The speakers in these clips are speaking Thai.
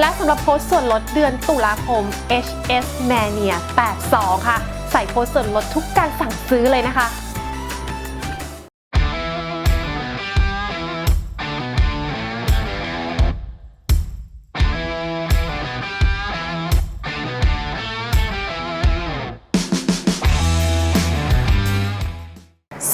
และสำหรับโค้ดส่วนลดเดือนตุลาคม HS Mania 82 ค่ะ ใส่โค้ดส่วนลดทุกการสั่งซื้อเลยนะคะ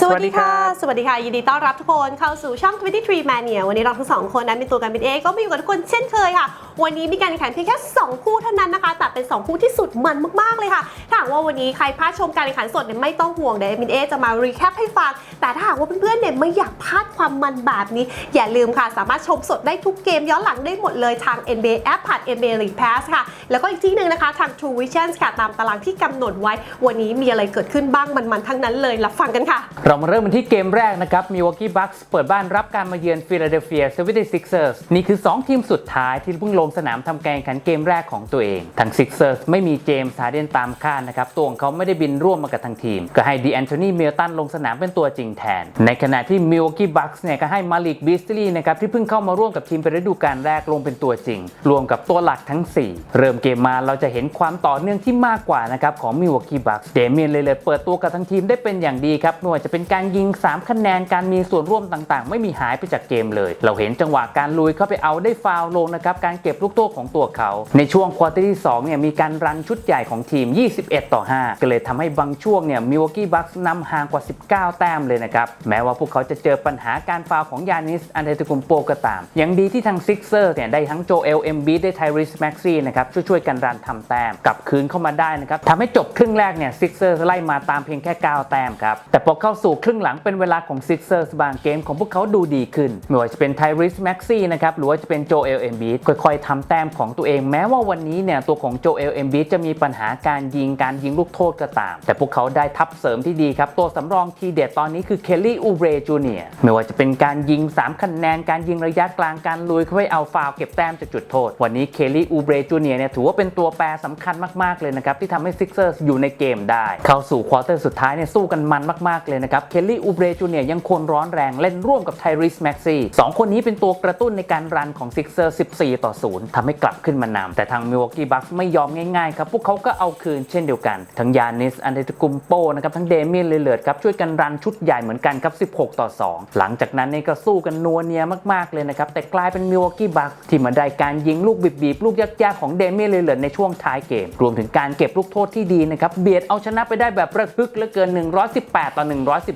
สวัสดีค่ะ สวัสดีค่ะ ยินดีต้อนรับทุกคนเข้าสู่ช่อง 23 Mania วันนี้เราทั้งสองคนนะเป็นตัวการเป็นเอก็มาอยู่กับทุกคนเช่นเคยค่ะ วันนี้มีการแข่งขันเพียงแค่ 2 คู่เท่านั้นนะคะ แต่เป็น 2 คู่ที่สุดมันมากๆเลยค่ะ ถ้าหากว่าวันนี้ใครพลาดชมการแข่งขันสดเนี่ยไม่ต้องห่วงเดี๋ยวมินเอจะมารีแคปให้ฟัง แต่ถ้าหากว่าเพื่อนๆเนี่ยไม่อยากพลาดความมันแบบนี้ อย่าลืมค่ะ สามารถชมสดได้ทุกเกมย้อนหลังได้หมดเลยทาง NBA App ผ่าน NBA League Pass ค่ะ แล้วก็อีกที่หนึ่งนะคะทาง True Vision ค่ะตามตารางที่กำหนดไว้ วันนี้มีอะไรเกิดขึ้นบ้างมันๆทั้งนั้นเลยรับฟังกันค่ะเรามาเริ่มกันที่เกมแรกนะครับ Milwaukee Bucks เปิดบ้านรับการมาเยือน Philadelphia 76ers นี่คือ 2 ทีมสุดท้ายที่เพิ่งลงสนามทำการแข่งขันเกมแรกของตัวเองทั้ง Sixers ไม่มีเจมส์ฮาร์เดนตามคาดนะครับ ตัวของเขาไม่ได้บินร่วมมากับทางทีม ก็ให้ดีแอนโทนีเมลตันลงสนามเป็นตัวจริงแทน ในขณะที่ Milwaukee Bucks เนี่ยก็ให้มาลิกบิสตลีนะครับที่เพิ่งเข้ามาร่วมกับทีมเป็นฤดูกาลแรกลงเป็นตัวจริง รวมกับตัวหลักทั้ง 4 เริ่มเกมมาเราจะเห็นความต่อเนื่องที่มากกว่านะครับของ Milwaukee Bucks เดเมียนเลยเลยเปิดตัวกับทั้งทีมได้เป็นอย่างดีครับไม่ว่าจะเป็นการยิง 3 คะแนนการมีส่วนร่วมต่างๆ ไม่มีหายไปจากเกมเลย เราเห็นจังหวะการลุยเข้าไปเอาได้ฟาวล์ลงนะครับการเก็บลูกโทษของตัวเขา ในช่วงควอเตอร์ที่2เนี่ยมีการรันชุดใหญ่ของทีม 21 ต่อ 5 ก็เลยทำให้บางช่วงเนี่ยมิวกี้บัคส์นำห่างกว่า 19 แต้มเลยนะครับแม้ว่าพวกเขาจะเจอปัญหาการฟาวของยานิสอันเดตุกุมโปก็ตาม ยังดีที่ทางซิกเซอร์เนี่ยได้ทั้งโจเอลเอ็มบีได้ไทริสแม็กซี่นะครับช่วยๆกันรันทำแต้มกลับคืนเข้ามาได้นะครับทำให้จบครึ่งแรกเนี่ยซิกเซอร์ไล่มาตามเพียงแค่ 9 แต้มครับแต่พอเข้าสู่ครึ่งหลังเป็นเวลาของซิกเซอร์สบางเกมของพวกเขาดูดีขึ้น ไม่ว่าจะเป็นไทริสแม็กซี่นะครับหรือว่าจะเป็นโจเอลเอมบีค่อยๆทำแต้มของตัวเองแม้ว่าวันนี้เนี่ยตัวของโจเอลเอมบีจะมีปัญหาการยิงการยิงลูกโทษก็ตาม แต่พวกเขาได้ทับเสริมที่ดีครับ ตัวสำรองทีเด็ดตอนนี้คือเคลลี่อูเบรจูเนียไม่ว่าจะเป็นการยิง 3 คะแนน การยิงระยะกลางการลุยเข้าไปเอาฟาวเก็บแต้มจากจุดโทษ วันนี้เคลลี่อูเบรจูเนียเนี่ยถือว่าเป็นตัวแปรสำคัญมากๆเลยนะครับที่ทำให้ซิกเซอร์อยู่ในเกมได้ เข้าสู่ควอเตอร์สุดท้ายเนี่ยสู้กันมันมากๆเลยนะครับเคลลี่อูเบรจูเนียยังคงร้อนแรงเล่นร่วมกับไทริสแม็กซี่สองคนนี้เป็นตัวกระตุ้นในการรันของซิกเซอร์14 ต่อ 0ทำให้กลับขึ้นมานำแต่ทางมิวอกกี้บัคไม่ยอมง่ายๆครับ พวกเขาก็เอาคืนเช่นเดียวกัน ทั้งยานิสอันเดตกุมโปนะครับทั้งเดเมียนเลเลิร์ดครับช่วยกันรันชุดใหญ่เหมือนกันครับ 16 ต่อ 2 หลังจากนั้นนี่ก็สู้กันนัวเนียมากๆเลยนะครับแต่กลายเป็นมิวอกกี้บัคที่มาได้การยิงลูกบีบๆลูกยากๆของเดเมียนเลเลิร์ดในช่วงท้ายเกม รวมถึงการเก็บลูกโทษที่ดีนะครับเบียดเอาชนะไปได้แบบระทึกเหลือเกิน 118 ต่อ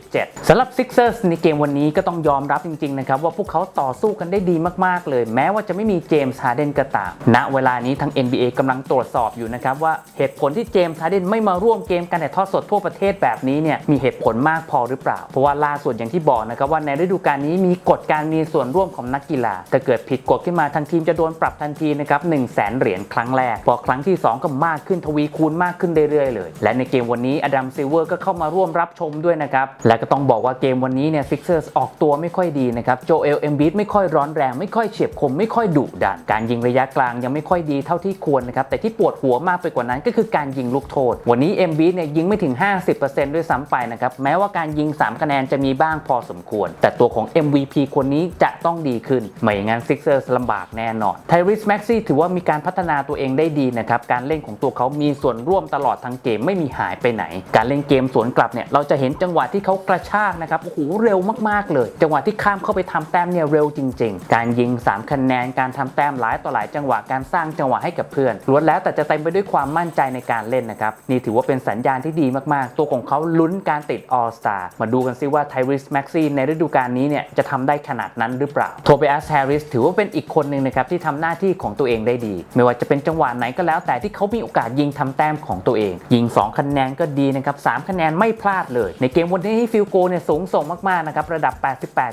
17สำหรับซิกเซอร์สในเกมวันนี้ก็ต้องยอมรับจริง ๆ นะครับ ว่าพวกเขาต่อสู้กันได้ดีมาก ๆ เลย แม้ว่าจะไม่มีเจมส์ฮาร์เดนก็ตามณเวลานี้ทาง NBA กำลังตรวจสอบอยู่นะครับ ว่าเหตุผลที่เจมส์ฮาร์เดนไม่มาร่วมเกมการถ่ายทอดสดทั่วประเทศแบบนี้เนี่ยมีเหตุผลมากพอหรือเปล่า เพราะว่าล่าสุดอย่างที่บอกนะครับว่าในฤดูกาลนี้มีกฎการมีส่วนร่วมของนักกีฬาถ้าเกิดผิดกฎขึ้นมาทางทีมจะโดนปรับทันทีนะครับ1 0 0 0 0แสนเหรียญครั้งแรกพอครั้งที่ 2 ก็มากขึ้นทวีคูณมากขึ้นเรื่อยๆเลย และในเกมวันนี้อดัมซิเวอร์ก็เข้ามาร่วมรับชมด้วยนะครับและก็ต้องบอกว่าเกมวันนี้เนี่ยซิกเซอร์สออกตัวไม่ค่อยดีนะครับโจเอลเอมบีดไม่ค่อยร้อนแรง ไม่ค่อยเฉียบคม ไม่ค่อยดุดัน การยิงระยะกลางยังไม่ค่อยดีเท่าที่ควรนะครับ แต่ที่ปวดหัวมากไปกว่านั้นก็คือการยิงลูกโทษ วันนี้ m b เนี่ยยิงไม่ถึง 50%ด้วยซ้ำไปนะครับ แม้ว่าการยิง 3 คะแนนจะมีบ้างพอสมควร แต่ตัวของ MVP คนนี้จะต้องดีขึ้น ไม่อย่างนั้นซิกเซอร์สลำบากแน่นอนไทริสแม็กซี่ถือว่ามีการพัฒนาตัวเองได้ดีนะครับการเล่นของตัวเขามีส่วนร่วมตลอดทั้งเกมไม่มีหายไปไหน การเล่นเกมสวนกลับเนี่ยเราจะเห็นจังหวะที่เขากระชากนะครับโอ้โหเร็วมากๆเลย จังหวะที่ข้ามเข้าไปทำแต้มเนี่ยเร็วจริง ๆ การยิง 3 คะแนนการทำแต้มหลายต่อหลายจังหวะการสร้างจังหวะให้กับเพื่อนล้วนแล้วแต่จะเต็มไปด้วยความมั่นใจในการเล่นนะครับนี่ถือว่าเป็นสัญญาณที่ดีมากๆ ตัวของเขาลุ้นการติด All Star มาดูกันซิว่าไทริสแม็กซี่ในฤดูกาลนี้เนี่ยจะทำได้ขนาดนั้นหรือเปล่าโทเบอัสแฮร์ริสถือว่าเป็นอีกคนหนึ่งนะครับที่ทำหน้าที่ของตัวเองได้ดี ไม่ว่าจะเป็นจังหวะไหนก็แล้ว แต่ที่เขามีโอกาสยิงทำแต้มของตัวเอง ยิง 2 คะแนนก็ดีนะครับ3คะแนนไม่พลาดเลย ในเกมวันนี้ฟิลโกเนี่ยสูงส่งมาก ๆ นะครับ ระดับ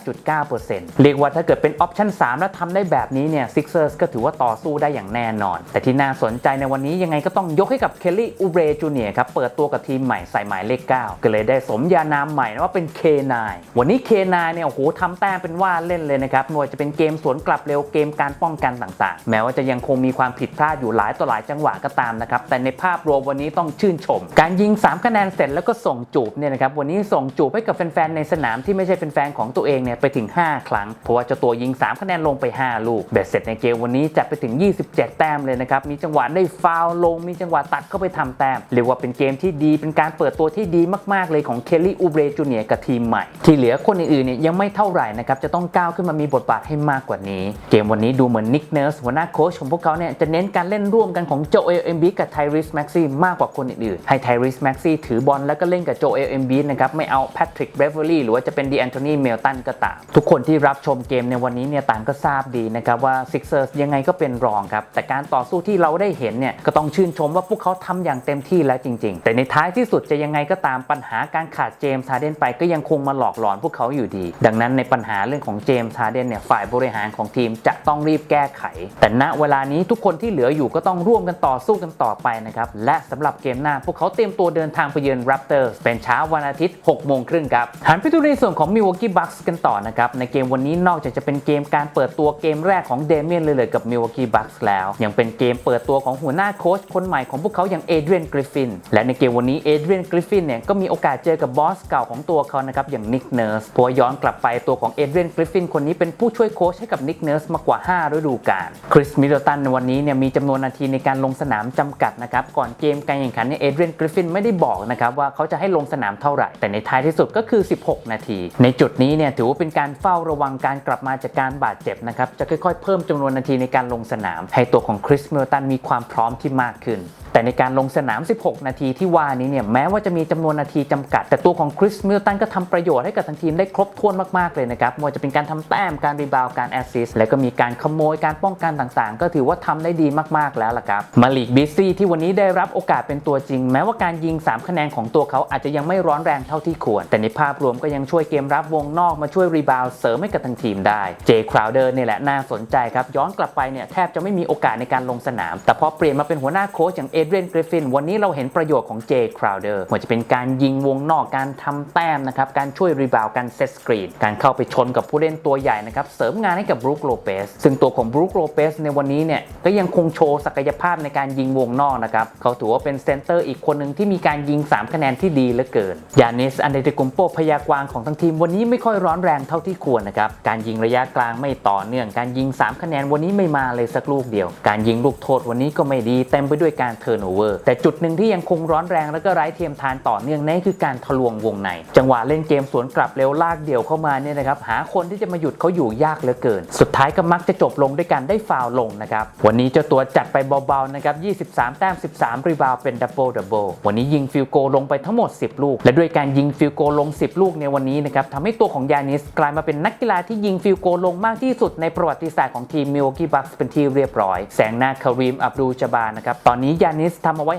88.9%เรียกว่าถ้าเกิดเป็นออปชั่น3 แล้วทำได้แบบนี้เนี่ยซิกเซอร์สก็ถือว่าต่อสู้ได้อย่างแน่นอน แต่ที่น่าสนใจในวันนี้ยังไงก็ต้องยกให้กับเคลลี่อูเบรจูเนียครับ เปิดตัวกับทีมใหม่ใส่หมายเลข 9 ก็เลยได้สมญานามใหม่นะว่าเป็น K9 วันนี้ K9 เนี่ยโอ้โหทำแต้มเป็นว่าเล่นเลยนะครับไม่ว่าจะเป็นเกมสวนกลับเร็วเกมการป้องกันต่างๆ แม้ว่าจะยังคงมีความผิดพลาดอยู่หลายต่อหลายจังหวะก็ตามนะครับแต่ในภาพรวมวันนี้ต้องชื่นชม การยิง 3 คะแนนเสร็จแล้วก็ส่งจูบเนี่ยนะครับวันนี้ส่งจูบให้กับแฟนๆในสนามที่ไม่ใช่แฟนๆของตัวเองเนี่ยไปถึง 5 ครั้ง เพราะว่าเจ้าตัวยิง 3 คะแนนลงไป 5 ลูกเบ็ดเสร็จในเกมวันนี้จัดไปถึง 27 แต้มเลยนะครับ มีจังหวะได้ฟาวลง มีจังหวะตัดเข้าไปทำแต้ม เรียกว่าเป็นเกมที่ดีเป็นการเปิดตัวที่ดีมากๆเลยของเคลลี่อูเบรจูเนียกับทีมใหม่ ที่เหลือคนอื่นๆเนี่ยยังไม่เท่าไหร่นะครับจะต้องก้าวขึ้นมามีบทบาทให้มากกว่านี้ เกมวันนี้ดูเหมือนนิกเน r ร์สหัวหน้าโค้ชของพวกเขาเนี่ยจะเน้นการเล่นร่วมกันของโจเอลเอมบีกับไทริสแม็กซี่มากกว่าคนอื่นๆให้ไทริสแม็กซี่ถือบอลแล้วก็เล่นกับโจเอลเอมบีนะครับไม่เอาแพทริกเบเวอรี่หรือว่าจะเป็นดีแอนโทนีเมลตันก็ตาม ทุกคนที่รับชมเกมในวันนี้เนี่ยต่างก็ทราบดีนะครับว่าซิกเซอร์สยังไงก็เป็นรองครับ แต่การต่อสู้ที่เราได้เห็นเนี่ยก็ต้องชื่นชมว่าพวกเขาทำอย่างเต็มที่แล้วจริง ๆ แต่ในท้ายที่สุดจะยังไงก็ตามปัญหาการขาดเจมส์ฮาเดนไปก็ยังคงมาหลอกหลอนพวกเขาอยู่ดี ดังนั้นในปัญหาเรื่องของเจมส์ฮาเดนเนี่ยฝ่ายบริหารของทีมจะต้องรีบแก้ไข แต่ณเวลานี้ทุกคนที่เหลืออยู่ก็ต้องร่วมกันต่อสู้กันต่อไปนะครับและสำหรับเกมหน้าพวกเขาเตรียมตัวเดินทางไปเยือน Raptors เป็นเช้าวันอาทิตย์6โมงครึ่งครับหันไปดูในส่วนของ Milwaukee Bucks กันต่อนะครับ ในเกมวันนี้นอกจากจะเป็นเกมการเปิดตัวเกมแรกของเดเมียนเลยกับ Milwaukee Bucks แล้ว ยังเป็นเกมเปิดตัวของหัวหน้าโค้ชคนใหม่ของพวกเขาอย่างเอเดรียนกริฟฟินและในเกมวันนี้เอเดรียนกริฟฟินเนี่ยก็มีโอกาสเจอกับบอสเก่าของตัวเขานะครับอย่างนิกเน r ร์สพวย้อนกลับไปตัวของเอเดรียนกริฟฟินคนนี้เป็นผู้ช่วยโค้ชให้กับนิกเน r ร์สมากว่า 5 ฤดูกาลคริสมิดเดิลตันในวันนี้เนี่ยมีจำนวนนาทีในการลงสนามจำกัดนะครับก่อนเกมการแข่งขันเนี่ยเอเดรียนกริฟฟินไม่ได้บอกนะครับว่าเขาจะให้ลงสนามเท่าไหร่แต่ในท้ายที่สุดก็คือ 16 นาที ในจุดนี้เนี่ยถือว่าเป็นการเฝ้าระวังการกลับมาจากการบาดเจ็บนะครับจะค่อยๆ เพิ่มจำนวนนาทีในการลงสนาม ให้ตัวของคริสมิดเมลตันมีความพร้อมที่มากขึ้น แต่ในการลงสนาม 16 นาทีที่ว่านี้เนี่ยแม้ว่าจะมีจำนวนนาทีจำกัด แต่ตัวของคริสมิลตันก็ทำประโยชน์ให้กับทางทีมได้ครบถ้วนมากๆเลยนะครับไม่ว่าจะเป็นการทำแต้มการรีบาวการแอสซิสและก็มีการขโมยการป้องกันต่างๆ ก็ถือว่าทำได้ดีมากๆแล้วล่ะครับมาลีกบิซี่ที่วันนี้ได้รับโอกาสเป็นตัวจริง แม้ว่าการยิง 3 คะแนนของตัวเขาอาจจะยังไม่ร้อนแรงเท่าที่ควร แต่ในภาพรวมก็ยังช่วยเกมรับวงนอกมาช่วยรีบาวเสริมให้กับทางทีมได้เจคราวเดอร์นี่แหละน่าสนใจครับย้อนกลับไปเนี่ยแทบจะไม่มีโอกาสในการลงสนาม แต่พอเปลี่ยนมาเป็นหัวหน้าโค้ชอย่างเอเดรียนกริฟฟิน วันนี้เราเห็นประโยชน์ของเจคราวเดอร์ว่าจะเป็นการยิงวงนอกการทำแต้มนะครับ การช่วยรีบาวการเซตสกรีน การเข้าไปชนกับผู้เล่นตัวใหญ่นะครับ เสริมงานให้กับบรูคโลเปสซึ่งตัวของบรูคโลเปสในวันนี้เนี่ย ก็ยังคงโชว์ศักยภาพในการยิงวงนอกนะครับ เขาถือว่าเป็นเซนเตอร์อีกคนหนึ่งที่มีการยิง 3 คะแนนที่ดีเหลือเกินยานิสอันเดติกุมโปพยากวางของทั้งทีมวันนี้ไม่ค่อยร้อนแรงเท่าที่ควรนะครับการยิงระยะกลางไม่ต่อเนื่องการยิง 3 คะแนนวันนี้ไม่มาเลยสักลูกเดียว การยิงลูกโทษวันนี้ก็ไม่ดีเต็มไปด้วยการเทร์นโอเวอร์แต่จุดหนึ่งที่ยังคงร้อนแรงแล้วก็ไร้เทียมทานต่อเนื่องนั่นคือการทะลวงวงใน จังหวะเล่นเกมสวนกลับเร็วลากเดี่ยวเข้ามาเนี่ยนะครับหาคนที่จะมาหยุดเขาอยู่ยากเหลือเกิน สุดท้ายก็มักจะจบลงด้วยการได้ฟาวลงนะครับวันนี้เจ้าตัวจัดไปเบาๆนะครับ23 แต้ม 13 รีบาวเป็นดับเบิลดับเบิลวันนี้ยิงฟิลโกลงไปทั้งหมด 10 ลูก และด้วยการยิงฟิลโกลง 10 ลูกในวันนี้นะครับทำให้ตัวของยานิสกลายมาเป็นนักกีฬาที่ยิงฟิลโกลงมากที่สุดในประวัติศาสตร์ของทีมมิ l วกี้บัคส์เป็นที่เรียบร้อยแซงหน้าคารีมอับดูจาบานะครับตอนนี้ยานิสทำเอาไว้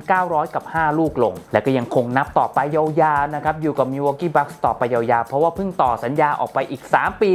5,900 กับ 5 ลูกลง และก็ยังคงนับต่อไปยาวๆนะครับอยู่กับมิ l ว a กี้บัคส์ต่อไปยาวๆ เพราะว่าเพิ่งต่อสัญญาออกไปอีก 3 ปี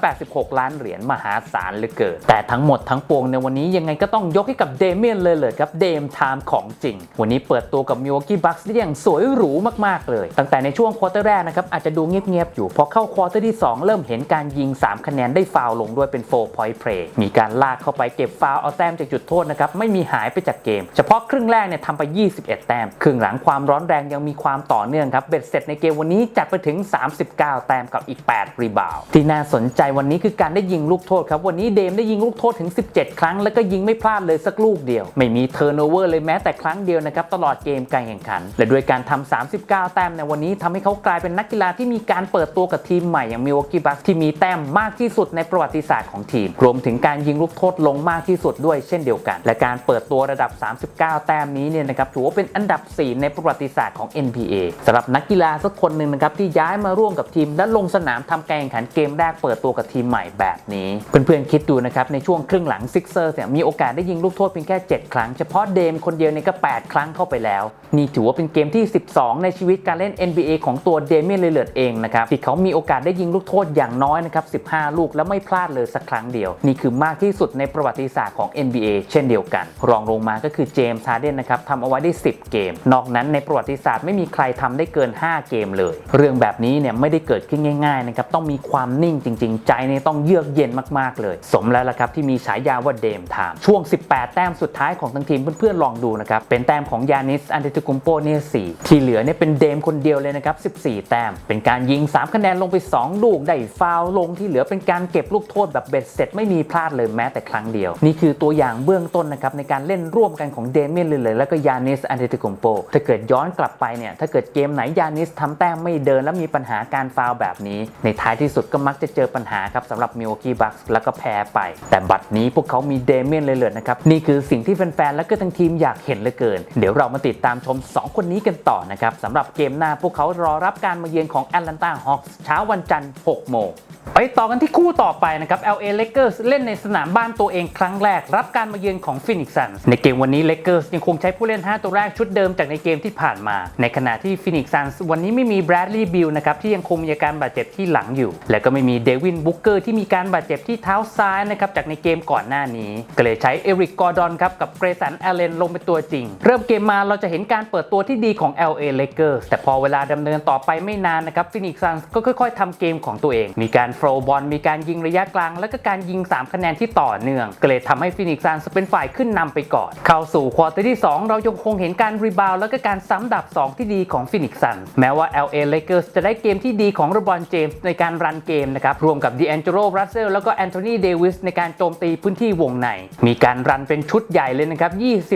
186 ล้านเหรียญมหาศาลเหลือเกิน แต่ทั้งหมดทั้งปวงในวันนี้ยังไงก็ต้องยกให้กับเดเมียนเลยเลยครับเดมไทม์ของจริง วันนี้เปิดตัวกับมิ l ว a กี้บัคส์ได้อย่างสวยหรูมากๆเลย ตั้งแต่ในช่วงควอเตอร์แรกนะครับอาจจะดูเงียบๆอยู่พอเข้าควอเตอร์ที่ 2 เริ่มเห็นการยิง 3 คะแนนได้ฟาวลงด้วยเป็น4 point play มีการลากเข้าไปเก็บฟาวเอาแต้มจากจุดโทษนะครับไม่มีหายไปจากเกมเฉพาะครึ่งแรกเนี่ยทำไป 21 แต้ม ครึ่งหลังความร้อนแรงยังมีความต่อเนื่องครับ เบ็ดเสร็จในเกมวันนี้จัดไปถึง 39 แต้มกับอีก 8 รีบาวที่น่าสนใจวันนี้คือการได้ยิงลูกโทษครับ วันนี้เดมได้ยิงลูกโทษถึง 17 ครั้ง แล้วก็ยิงไม่พลาดเลยสักลูกเดียว ไม่มีเทอร์โนเวอร์เลยแม้แต่ครั้งเดียวนะครับตลอดเกมการแข่งขัน และด้วยการทำ39 แต้มในวันนี้ทำให้เขากลายเป็นนักกีฬาที่มีการเปิดตัวกับทีมใหม่อย่างมิวอกกี้บัคที่มีแต้มมากที่สุดในประวัติศาสตร์ของทีม รวมถึงการยิงลูกโทษลงมากที่สุดด้วยเช่นเดียวกัน และการเปิดตัวระดับ39แต้มนี้เนี่ยนะครับถือว่าเป็นอันดับ 4 ในประวัติศาสตร์ของ NBA สำหรับนักกีฬาสักคนหนึ่งนะครับที่ย้ายมาร่วมกับทีม และลงสนามทำการแข่งขันเกมแรกเปิดตัวกับทีมใหม่แบบนี้ เพื่อนๆคิดดูนะครับในช่วงครึ่งหลังซิกเซอร์เนี่ยมีโอกาสได้ยิงลูกโทษเพียงแค่ 7 ครั้ง เฉพาะเดมคนเดียวเนี่ยก็ 8 ครั้งเข้าไปแล้ว นี่ถือว่าเป็นเกมที่ 12 ในชีวิตการเล่น NBA ของตัวเดเมียนเลเลอร์เองนะครับที่เขามีโอกาสได้ยิงลูกโทษอย่างน้อยนะครับ15 ลูกแล้วไม่พลาดเลยสักครั้งเดียว นี่คือมากที่สุดในประวัติศาสตร์ของ NBA เช่นเดียวกัน รองลงมาก็คือคือเจมส์ฮาร์เดนนะครับทำเอาไว้ได้ 10 เกม นอกนั้นในประวัติศาสตร์ไม่มีใครทำได้เกิน 5 เกมเลย เรื่องแบบนี้เนี่ยไม่ได้เกิดขึ้นง่ายๆนะครับต้องมีความนิ่งจริง ๆ ใจเนี่ยต้องเยือกเย็นมากๆเลย สมแล้วละครับที่มีฉายาว่าเดมไทม์ช่วง 18 แต้มสุดท้ายของทั้งทีมเพื่อนๆลองดูนะครับเป็นแต้มของยานิสอันเดตุกุมโปเนี่ย4ที่เหลือเนี่ยเป็นเดมคนเดียวเลยนะครับ14 แต้ม เป็นการยิง 3 คะแนนลงไป 2 ลูกได้ฟาวล์ลงที่เหลือเป็นการเก็บลูกโทษแบบเบ็ดเสร็จไม่มีพลาดเลยแม้แต่ครั้งเดียว นี่คือตัวอย่างเบื้องต้นนะครับในการเล่นร่วมกันของเดเมียนลิลเลอร์และก็ยานิสอันเดตุกุมโปถ้าเกิดย้อนกลับไปเนี่ยถ้าเกิดเกมไหนยานิสทำแต้มไม่เดินแล้วมีปัญหาการฟาวแบบนี้ ในท้ายที่สุดก็มักจะเจอปัญหาครับสำหรับมิว a ี e บัคส์แล้วก็แพ้ไป แต่บัดนี้พวกเขามีเดเมียนลิลเลอนะครับนี่คือสิ่งที่แฟนๆและก็ทั้งทีมอยากเห็นเหลือเกิน เดี๋ยวเรามาติดตามชม 2 คนนี้กันต่อนะครับสำหรับเกมหน้าพวกเขารอรับการมาเยือนของแอตแลนตาฮอคส์เช้าวันจันทร์6โมง ไปต่อกันที่คู่ต่อไปนะครับ LA Lakers เล่นในสนามบ้านตัวเองครั้งแรก รับการมาเยือนของ Phoenix Suns ในเกมวันนี้ Lakers ยังคงใช้ผู้เล่น 5 ตัวแรกชุดเดิมจากในเกมที่ผ่านมา ในขณะที่ Phoenix Suns วันนี้ไม่มี Bradley Beal นะครับที่ยังคงมีอาการบาดเจ็บที่หลังอยู่ และก็ไม่มี Devin Booker ที่มีการบาดเจ็บที่เท้าซ้ายนะครับจากในเกมก่อนหน้านี้ ก็เลยใช้ Eric Gordon ครับกับ Grayson Allen ลงเป็นตัวจริง เริ่มเกมมาเราจะเห็นการเปิดตัวที่ดีของ LA Lakers แต่พอเวลาดำเนินต่อไปไม่นานนะครับ Phoenix Suns ก็ค่อย ๆทำเกมของตัวเอง มีการโฟลบอลมีการยิงระยะกลาง และก็การยิง 3 คะแนนที่ต่อเนื่องก็เลยทำให้ Phoenix Suns เป็นฝ่ายขึ้นนำไปก่อน เข้าสู่ควอเตอร์ที่ 2 เรายังคงเห็นการรีบาวและก็การซ้ำดับ 2 ที่ดีของ Phoenix Suns แม้ว่า LA Lakers จะได้เกมที่ดีของรบอนเจมส์ในการรันเกมนะครับรวมกับ D'Angelo Russell แล้วก็ Anthony Davis ในการโจมตีพื้นที่วงใน มีการรันเป็นชุดใหญ่เลยนะครับ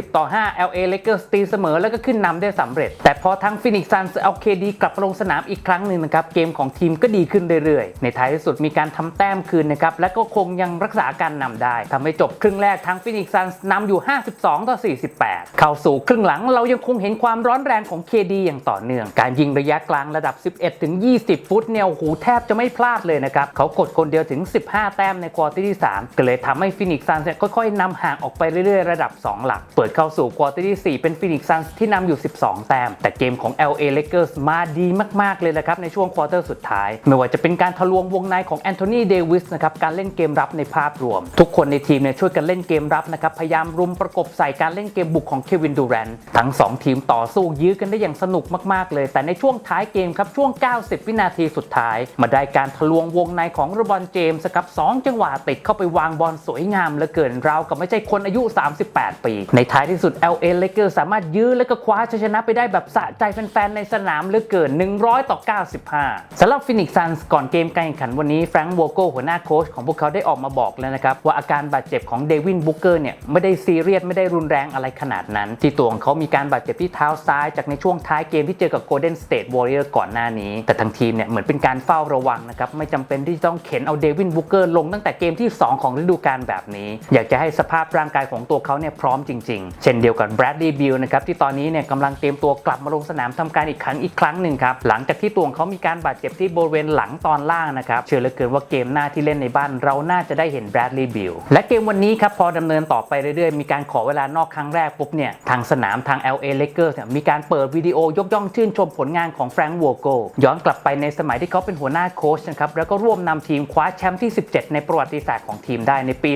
20 ต่อ 5 LA Lakers ตีเสมอแล้วก็ขึ้นนำได้สำเร็จ แต่พอทั้ง Phoenix Suns เอา KD กลับลงสนามอีกครั้งหนึ่งนะครับเกมของทีมก็ดีขึ้นเรื่อยๆ ในท้ายที่สุดมีการทำแต้มคืนนะครับและก็คงยังรักษาการนำได้ทำให้จบครึ่งแรกทั้ง Phoenix Suns นำอยู่ 52 ต่อ 48 เข้าสู่ครึ่งหลังเรายังคงเห็นความร้อนแรงของ KD อย่างต่อเนื่อง การยิงระยะกลางระดับ 11 ถึง 20 ฟุตเนี่ยโอ้โหแทบจะไม่พลาดเลยนะครับ เขากดคนเดียวถึง 15 แต้มในควอเตอร์ที่ 3 ก็เลยทำให้ Phoenix Suns เนี่ยค่อยๆนำห่างออกไปเรื่อยๆ ระดับ 2 หลัก เปิดเข้าสู่ควอเตอร์ที่ 4 เป็น Phoenix Suns ที่นำอยู่ 12 แต้ม แต่เกมของ LA Lakers มาดีมากๆเลยนะครับในช่วงควอเตอร์สุดท้าย ไม่ว่าจะเป็นการทะลวงวงในของแอนโทนีเดวิสนะครับการเล่นเกมรับในภาพรวม ทุกคนในทีมเนี่ยช่วยกันเล่นเกมรับนะครับพยายามรุมประกบใส่การเล่นเกมบุกของเควินดูแรนทั้ง 2 ทีมต่อสู้ยื้อกันได้อย่างสนุกมากๆเลย แต่ในช่วงท้ายเกมครับช่วง 90 วินาทีสุดท้าย มาได้การทะลวงวงในของรบอนเจมส์ครับสองจังหวะติดเข้าไปวางบอลสวยงามเหลือเกินราวกับไม่ใช่คนอายุ 38 ปี ในท้ายที่สุด LA Lakers สามารถยื้อและก็คว้าชัยชนะไปได้แบบสะใจแฟนๆในสนามเหลือเกิน 100 ต่อ 95สำหรับฟินิกซ์ซันส์ก่อนเกมการแข่งขันวันนี้แฟรงค์วอโกหัวหน้าโค้ชของพวกเขาได้ออกมาบอกแล้วนะครับ ว่าอาการบาดเจ็บของเดวินบุกเกอร์เนี่ยไม่ได้ซีเรียสไม่ได้รุนแรงอะไรขนาดนั้น ที่ตัวของเขามีการบาดเจ็บที่เท้าซ้ายจากในช่วงท้ายเกมที่เจอกับ Golden State Warrior ก่อนหน้านี้ แต่ทางทีมเนี่ยเหมือนเป็นการเฝ้าระวังนะครับไม่จำเป็นที่ต้องเข็นเอาเดวินบุกเกอร์ลงตั้งแต่เกมที่ 2 ของฤดูกาลแบบนี้ อยากจะให้สภาพร่างกายของตัวเขาเนี่ยพร้อมจริง ๆ เช่นเดียวกับแบรดลีย์บิลนะครับที่ตอนนี้เนี่ยกำลังเตรียมตัวกลับมาลงสนามทำการอีกครั้งอีกครั้งหนึ่งครับหลังจากที่ตัวของเขามีการบาดเจ็บที่บริเวณหลังตอนล่างนะครับชื่อเหลือเกินว่าเกมหน้าที่เล่นในบ้าน เราน่าจะได้เห็นแบรดลีย์บิลและเกมวันนี้ครับพอดำเนินต่อไปเรื่อยๆ มีการขอเวลานอกครั้งแรกปุ๊บเนี่ยทางสนามทาง LA Lakers เนี่ยมีการเปิดวิดีโอยกย่องชื่นชมผลงานของแฟรงค์วอโกย้อนกลับไปในสมัยที่เขาเป็นหัวหน้าโค้ชนะครับแล้วก็ร่วมนำทีมคว้าแชมป์ที่ 17 ในประวัติศาสตร์ของทีมได้ในปี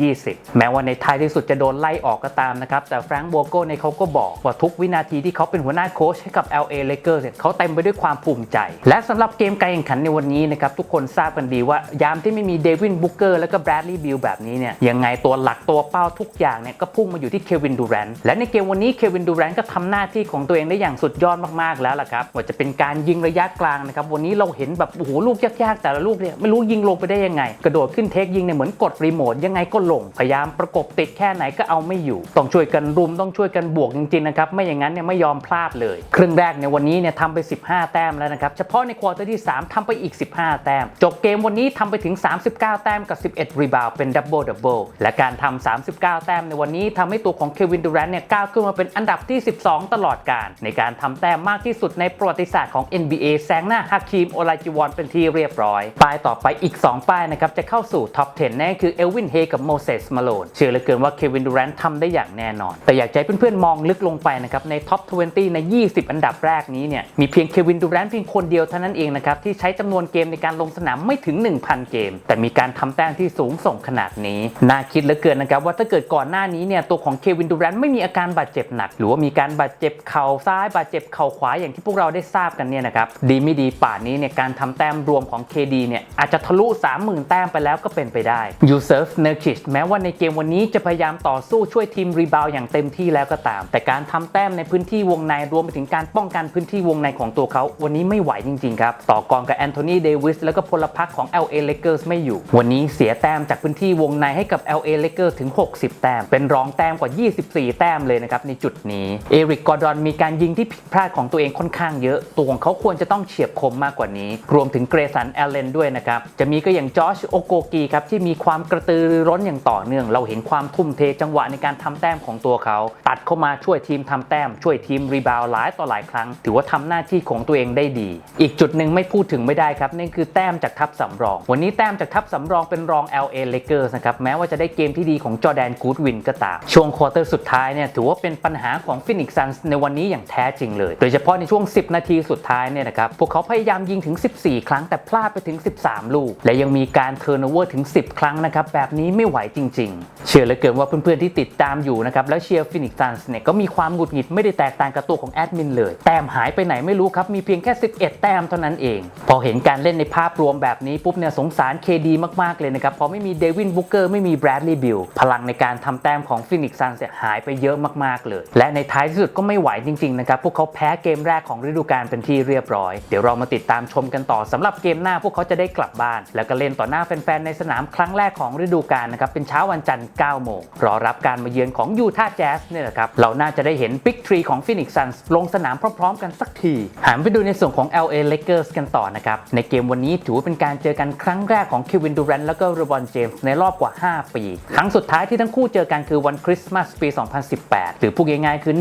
2020 แม้ว่าในท้ายที่สุดจะโดนไล่ออกก็ตามนะครับแต่แฟรงค์วอโกในเขาก็บอกว่าทุกวินาทีที่เขาเป็นหัวหน้าโค้ชให้กับ LA Lakers เนี่ยเขาเต็มไปด้วยความภูมิใจ และสำหรับเกมการแข่งขันในวันนี้นะครับทุกคนทราบกันดีว่ายามที่ไม่มีเดวินบุกเกอร์และก็แบรดลีย์บิลแบบนี้เนี่ยยังไงตัวหลักตัวเป้าทุกอย่างเนี่ยก็พุ่งมาอยู่ที่เควินดูแรนต์และในเกมวันนี้เควินดูแรนต์ก็ทำหน้าที่ของตัวเองได้อย่างสุดยอดมากๆแล้วล่ะครับว่าจะเป็นการยิงระยะกลางนะครับวันนี้เราเห็นแบบโอ้โหลูกยากๆ แต่ละลูกเนี่ยไม่รู้ยิงลงไปได้ยังไง กระโดดขึ้นเทคยิงเนี่ยเหมือนกดรีโมทยังไงก็ลงพยายามประกบติดแค่ไหนก็เอาไม่อยู่ ต้องช่วยกันรุมต้องช่วยกันบวกจริงๆนะครับไม่อย่างนั้นเนี่ยไม่ยอมพลาดเลย ครึ่งแรกในวันนี้เนี่ยทำไป 15 แต้มแล้วนะครับเฉพาะในควอเตอร์ที่ 3ทำไปอีก 15 แต้มจบเกมวันนี้ทำไปถึง 39 แต้มกับ 11 รีบาวเป็นดับเบิลดับเบิลและการทำ 39 แต้มในวันนี้ทำให้ตัวของเควินดูแรนต์เนี่ยก้าวขึ้นมาเป็นอันดับที่ 12 ตลอดการ ในการทำแต้มมากที่สุดในประวัติศาสตร์ของ NBA แซงหน้าฮาคิมโอลาจิวอนเป็นที่เรียบร้อยป้ายต่อไปอีก 2 ป้ายนะครับจะเข้าสู่ท็อป 10 นั่นคือเอลวินเฮกับโมเสสมาโลนเชื่อเหลือเกินว่าเควินดูแรนต์ทำได้อย่างแน่นอน แต่อยากให้เพื่อนๆมองลึกลงไปนะครับในท็อป 20 ใน 20 อันดับแรกนี้เนี่ยมีเพียงเควินดูแรนต์เพียงคนเดียวเท่านั้นเองนะครับที่ใช้จำนวนเกมในการลงสนามไม่ถึง 1,000 เกม แต่มีการทำแต้มที่สูงส่งขนาดนี้ น่าคิดเหลือเกินนะครับว่าถ้าเกิดก่อนหน้านี้เนี่ยตัวของเควินดูแรนต์ไม่มีอาการบาดเจ็บหนัก หรือว่ามีการบาดเจ็บเข่าซ้ายบาดเจ็บเข่าขวาอย่างที่พวกเราได้ทราบกันเนี่ยนะครับดีไม่ดีป่านนี้เนี่ยการทำแต้มรวมของ KD เนี่ยอาจจะทะลุ 30,000 แต้มไปแล้วก็เป็นไปได้ยูเซฟเนอร์คิชแม้ว่าในเกมวันนี้จะพยายามต่อสู้ช่วยทีมรีบาวอย่างเต็มที่แล้วก็ตาม แต่การทำแต้มในพื้นที่วงในรวมไปถึงการป้องกันพื้นที่วงในของตัวเขาวันนี้ไม่ไหวจริงๆครับต่อกรกับแอนโทนีเดวิสแล้วก็พลพรรคของ LA Lakers ไม่อยู่ วันนี้เสียแต้มจากพื้นที่วงในให้กับ LA Lakers ถึง 60 แต้ม เป็นรองแต้มกว่า 24 แต้มเลยนะครับในจุดนี้เอริกกอร์ดอนมีการยิงที่ผิดพลาดของตัวเองค่อนข้างเยอะตัวของเขาควรจะต้องเฉียบคมมากกว่านี้ รวมถึงเกรสันแอลเลนด้วยนะครับจะมีก็อย่างจอชโอโกกีครับที่มีความกระตือรือร้นอย่างต่อเนื่อง เราเห็นความทุ่มเทจังหวะในการทำแต้มของตัวเขา ตัดเข้ามาช่วยทีมทำแต้ม ช่วยทีมรีบาวด์หลายต่อหลายครั้ง ถือว่าทำหน้าที่ของตัวเองได้ดี อีกจุดหนึ่งไม่พูดถึงไม่ได้ครับนั่นคือแต้มจากทัพสำรอง วันนี้แต้มจากทัพสำรองเป็นรอง LA Lakers นะครับ แม้ว่าจะได้เกมที่ดีของจอแดนกูดวินก็ตาม ช่วงควอเตอร์สุดท้ายเนี่ยถือว่าเป็นปัญหาของฟินิกซ์ซันในวันนี้อย่างแท้จริงเลย โดยเฉพาะในช่วง 10 นาทีสุดท้ายเนี่ยนะครับ พวกเขาพยายามยิงถึง 14 ครั้งแต่พลาดไปถึง 13 ลูก และยังมีการเทอร์โนเวอร์ถึง 10 ครั้งนะครับ แบบนี้ไม่ไหวจริง ๆ เชื่อเหลือเกินว่าเพื่อนๆที่ติดตามอยู่นะครับแล้วเชียร์ฟินิกซ์ซันเนี่ยก็มีความหงุดหงิดไม่ได้แตกต่างกับตัวของแอดมินเลย แต้มหายไปไหนไม่รู้ครับมีเพียงแค่ 11 แต้มเท่านั้นเอง พอเห็นการเล่นในภาพรวมแบบแบบนี้ปุ๊บเนี่ยสงสาร KD มาก ๆ เลยนะครับ เพราะไม่มีเดวินบุกเกอร์ไม่มีแบรดลีย์บิลพลังในการทำแต้มของฟินิกซ์ซันหายไปเยอะมากๆเลย และในท้ายที่สุดก็ไม่ไหวจริง ๆ นะครับ พวกเขาแพ้เกมแรกของฤดูกาลเป็นที่เรียบร้อย เดี๋ยวเรามาติดตามชมกันต่อสำหรับเกมหน้าพวกเขาจะได้กลับบ้าน แล้วก็เล่นต่อหน้าแฟน ๆ ในสนามครั้งแรกของฤดูกาลนะครับเป็นเช้าวันจันทร์9โมงรอรับการมาเยือนของยูทาห์แจ๊สเนี่ยแหละครับเราน่าจะได้เห็นบิ๊กทรีของฟินิกซ์ซันลงสนามพร้อม ๆ กันสักทีหันไปดูในส่วนของ LA Lakers กันต่อนะครับในเกมวันนี้ถือว่าเป็นการเจอกันครั้งแรกของคิวินดูแรนต์แล้วก็เรบอนเจมส์ในรอบกว่า 5 ปี ครั้งสุดท้ายที่ทั้งคู่เจอกันคือวันคริสต์มาสปี 2018 หรือพูดง่ายๆคือ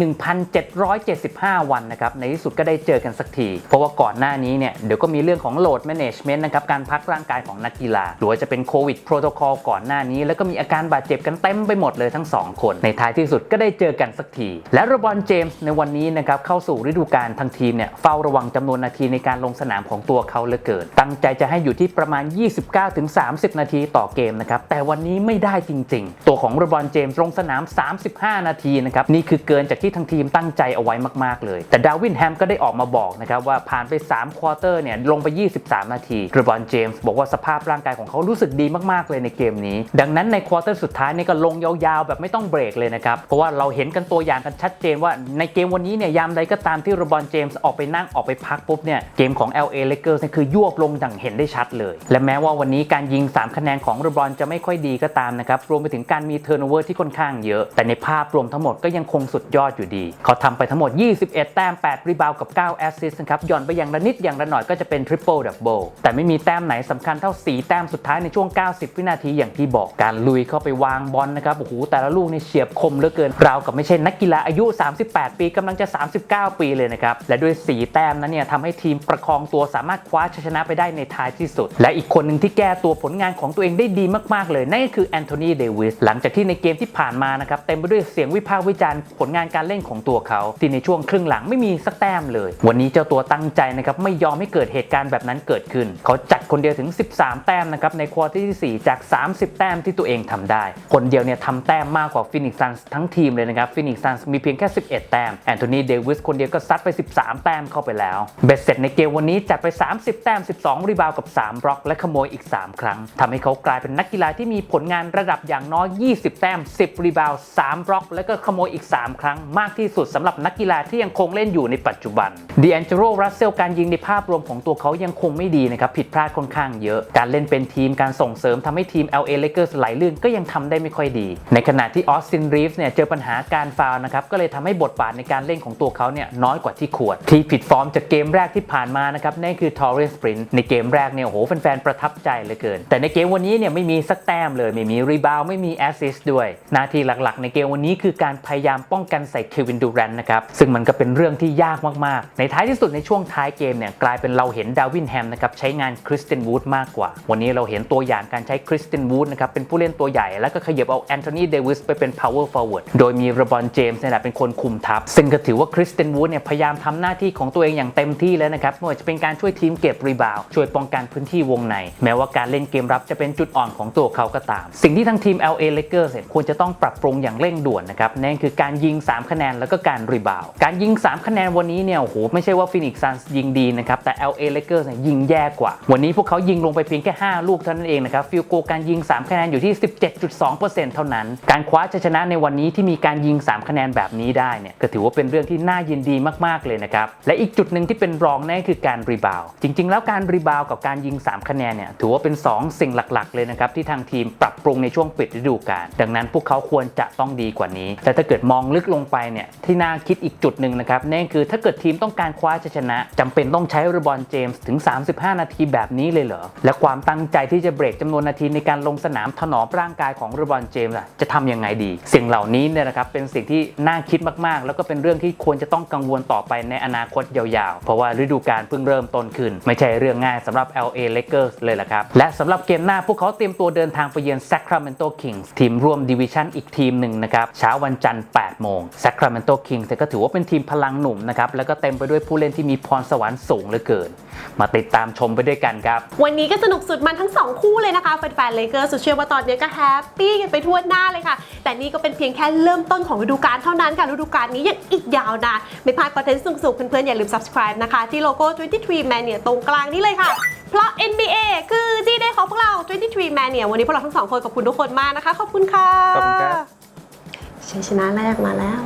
1,775 วันนะครับ ในที่สุดก็ได้เจอกันสักที เพราะว่าก่อนหน้านี้เนี่ยเดี๋ยวก็มีเรื่องของโหลดแมネจเมนต์นะครับ การพักร่างกายของนักกีฬา หรือว่าจะเป็นโควิดโปรโตคอลก่อนหน้านี้ แล้วก็มีอาการบาดเจ็บกันเต็มไปหมดเลยทั้ง 2 คน ในท้ายที่สุดก็ได้เจอกันสักที และเรบอนเจมส์ในวันนี้นะครับเข้าสู่ฤดูกาลทางทีมเนี่ยเฝ้าระวังจำนวนนาทีในการลงสนามของตัวเขาเหลือเกิน ตั้งใจจะให้อยู่ที่ประมาณ 29-30 นาทีต่อเกมนะครับ แต่วันนี้ไม่ได้จริง ๆ ตัวของเรบอนเจมส์ลงสนาม 35 นาทีนะครับ นี่คือเกินจากที่ทางทีมตั้งใจเอาไว้มากๆเลย แต่ดาวินแฮมก็ได้ออกมาบอกนะครับว่าผ่านไป 3 ควอเตอร์เนี่ยลงไป 23 นาทีเรบอนเจมส์บอกว่าสภาพร่างกายของเขารู้สึกดีมากๆเลยในเกมนี้ ดังนั้นในควอเตอร์สุดท้ายเนี่ยก็ลงยาวๆ แบบไม่ต้องเบรกเลยนะครับ เพราะว่าเราเห็นกันตัวอย่างกันชัดเจนว่าในเกมวันนี้เนี่ยยามใดก็ตามที่เรบอนเจมส์ออกไปนั่งออกไปพักปุ๊บเนี่ยเกมของ LA Lakers นี่คือยวบลงดังเห็นได้ชัดเลย และแม้ว่าวันนี้การยิง 3 คะแนนของเรบอนจะไม่ค่อยดีก็ตามนะครับ รวมไปถึงการมีเทอร์โนเวอร์ที่ค่อนข้างเยอะ แต่ในภาพรวมทั้งหมดก็ยังคงสุดยอดอยู่ดี เขาทำไปทั้งหมด 21 แต้ม 8 รีบาวกับ 9 แอสซิสต์นะครับย่อนไปอย่างละนิดอย่างละหน่อยก็จะเป็นทริปเปิลดับเบิลแต่ไม่มีแต้มไหนสำคัญเท่า 4 แต้มสุดท้ายในช่วง 90 วินาทีอย่างที่บอกการลุยเข้าไปวางบอลนะครับโอ้โหแต่ละลูกนี่เฉียบคมเหลือเกินราวกับไม่ใช่นักกีฬาอายุ 38 ปีกำลังจะ 39 ปีเลยนะครับและด้วย 4 แต้มนั้นเนี่ยทำให้ทีมประคองตัวสามารถคว้าชัยชนะไปได้ในท้ายที่สุด และอีกคนหนึ่งที่แก้ตัวผลงานของตัวเองได้ดีมากๆเลย นั่นก็คือแอนโทนีเดวิสหลังจากที่ในเกมที่ผ่านมานะครับเต็มไปด้วยเสียงวิพากษ์วิจารณ์ผลงานการเล่นของตัวเขาที่ในช่วงครึ่งหลังไม่มีสักแต้มเลย วันนี้เจ้าตัวตั้งใจนะครับไม่ยอมให้เกิดเหตุการณ์แบบนั้นเกิดขึ้น เขาจัดคนเดียวถึง 13 แต้มนะครับในควอเตอร์ที่ 4 จาก 30 แต้มที่ตัวเองทำได้ คนเดียวเนี่ยทำแต้มมากกว่าฟินิกซ์ซันทั้งทีมเลยนะครับฟินิกซ์ซันมีเพียงแค่ 11 แต้มแอนโทนีเดวิสคนเดียวก็ซัดไป 13 แต้มเข้าไปแล้วเบ็ดเสร็จในเกมวันนี้จัดไป 30 แต้ม 12 รีบาวกับ3 บล็อก และขโมยอีก 3 ครั้งทำให้เขากลายเป็นนักกีฬาที่มีผลงานระดับอย่างน้อย 20 แต้ม 10 รีบาว3บล็อก และก็ขโมยอีก 3 ครั้ง มากที่สุดสำหรับนักกีฬาที่ยังคงเล่นอยู่ในปัจจุบันดีแอนเจโรรัสเซลการยิงในภาพรวมของตัวเขายังคงไม่ดีนะครับผิดพลาดค่อนข้างเยอะ การเล่นเป็นทีมการส่งเสริมทำให้ทีม LA Lakers ไหลลื่นก็ยังทำได้ไม่ค่อยดี ในขณะที่ออสตินรีฟส์เนี่ยเจอปัญหาการฟาวนะครับก็เลยทำให้บทบาทในการเล่นของตัวเขาเนี่ยน้อยกว่าที่ควรที่ผิดฟอร์มจากเกมแรกที่ผ่านมานะครับนั่นคือทอร์เรนสปรินในเกมแรกเนี่ยโหแฟนๆประทับใจเหลือเกิน แต่ในเกมวันนี้เนี่ยไม่มีสักแต้มเลย ไม่มีรีบาวไม่มีแอสซิสต์ด้วย หน้าที่หลักๆ ในเกมวันนี้คือการพยายามป้องกันใส่เควินดูแรนต์นะครับ ซึ่งมันก็เป็นเรื่องที่ยากมากๆ ในท้ายที่สุดในช่วงท้ายเกมเนี่ยกลายเป็นเราเห็นดาวินแฮมนะครับใช้งานคริสเตนวูดมากกว่า วันนี้เราเห็นตัวอย่างการใช้คริสเตนวูดนะครับเป็นผู้เล่นตัวใหญ่แล้วก็ขยับเอาแอนโทนีเดวิสไปเป็น power forward โดยมีรบอนเจมส์นี่แหละเป็นคนคุมทัพ ซึ่งก็ถือว่าคริสเตนวูดเนี่ยพยายามทำหน้าที่ของตัวเองอย่างเต็มที่แล้วนะครับไม่ว่าจะเป็นการช่วยทีมเก็บรีบาวช่วยป้องกันพื้นที่วงใน แม้ว่าการเล่นเกมรับจะเป็นจุดอ่อนของตัวเขาก็ตาม สิ่งที่ทางทีม LA Lakers เนี่ยควรจะต้องปรับปรุงอย่างเร่งด่วนนะครับนั่นคือการยิง 3 คะแนนแล้วก็การรีบาวการยิง 3 คะแนนวันนี้เนี่ยโอ้โหไม่ใช่ว่าฟินิกซ์ซันยิงดีนะครับแต่ LA Lakers เนี่ยยิงแย่กว่า วันนี้พวกเขายิงลงไปเพียงแค่ 5 ลูกเท่านั้นเองนะครับฟิลโกการยิง 3 คะแนนอยู่ที่ 17.2%เท่านั้น การคว้าชัยชนะในวันนี้ที่มีการยิง 3 คะแนนแบบนี้ได้เนี่ยก็ถือว่าเป็นเรื่องที่น่ายินดีมากๆเลยนะครับและอีกจุดหนึ่งที่เป็นรองนั่นคือการรีบาวจริง ๆ แล้วการรีบาวกับการการยิง 3 คะแนนเนี่ยถือว่าเป็น 2 สิ่งหลักๆ เลยนะครับที่ทางทีมปรับปรุงในช่วงปิดฤดูกาลดังนั้นพวกเขาควรจะต้องดีกว่านี้ แต่ถ้าเกิดมองลึกลงไปเนี่ยที่น่าคิดอีกจุดหนึ่งนะครับนั่นคือถ้าเกิดทีมต้องการคว้าชัยชนะจำเป็นต้องใช้รบอนเจมส์ถึง 35 นาทีแบบนี้เลยเหรอและความตั้งใจที่จะเบรกจำนวนนาทีในการลงสนามถนอมร่างกายของรบอนเจมส์จะทำยังไงดี สิ่งเหล่านี้เนี่ยนะครับเป็นสิ่งที่น่าคิดมากๆ แล้วก็เป็นเรื่องที่ควรจะต้องกังวลต่อไปในอนาคตยาวๆ เพราะว่าฤดูกาลเพิ่งเริ่มต้นขึ้น ไม่ใช่เรื่องง่ายสำหรับ LA Lakers เลยละครับ และสำหรับเกมหน้าพวกเขาเตรียมตัวเดินทางไปเยือน Sacramento Kings ทีมร่วมดิวิชั่นอีกทีมหนึ่งนะครับเช้าวันจันทร์ 8 โมง Sacramento Kings ก็ถือว่าเป็นทีมพลังหนุ่มนะครับแล้วก็เต็มไปด้วยผู้เล่นที่มีพรสวรรค์สูงเหลือเกิน มาติดตามชมไปด้วยกันครับ วันนี้ก็สนุกสุดมันทั้ง 2 คู่เลยนะคะแฟนๆเลเกอร์สุดเชื่อว่าตอนนี้ก็แฮปปี้กันไปทั่วหน้าเลยค่ะ แต่นี่ก็เป็นเพียงแค่เริ่มต้นของฤดูกาลเท่านั้นค่ะฤดูกาลนี้ยังอีกยาวนานไม่พลาดคอนเทนต์สุกๆเพื่อนๆอย่าลืม subscribe นะคะที่โลโก้ 23 Mania ตรงกลางนี้เลยค่ะ เพราะ NBA คือที่ได้ของพวกเรา 23 Mania วันนี้พวกเราทั้งสองคนขอบคุณทุกคนมากนะคะ ขอบคุณค่ะขอบคุณครับ ชัยชนะแรกมาแล้ว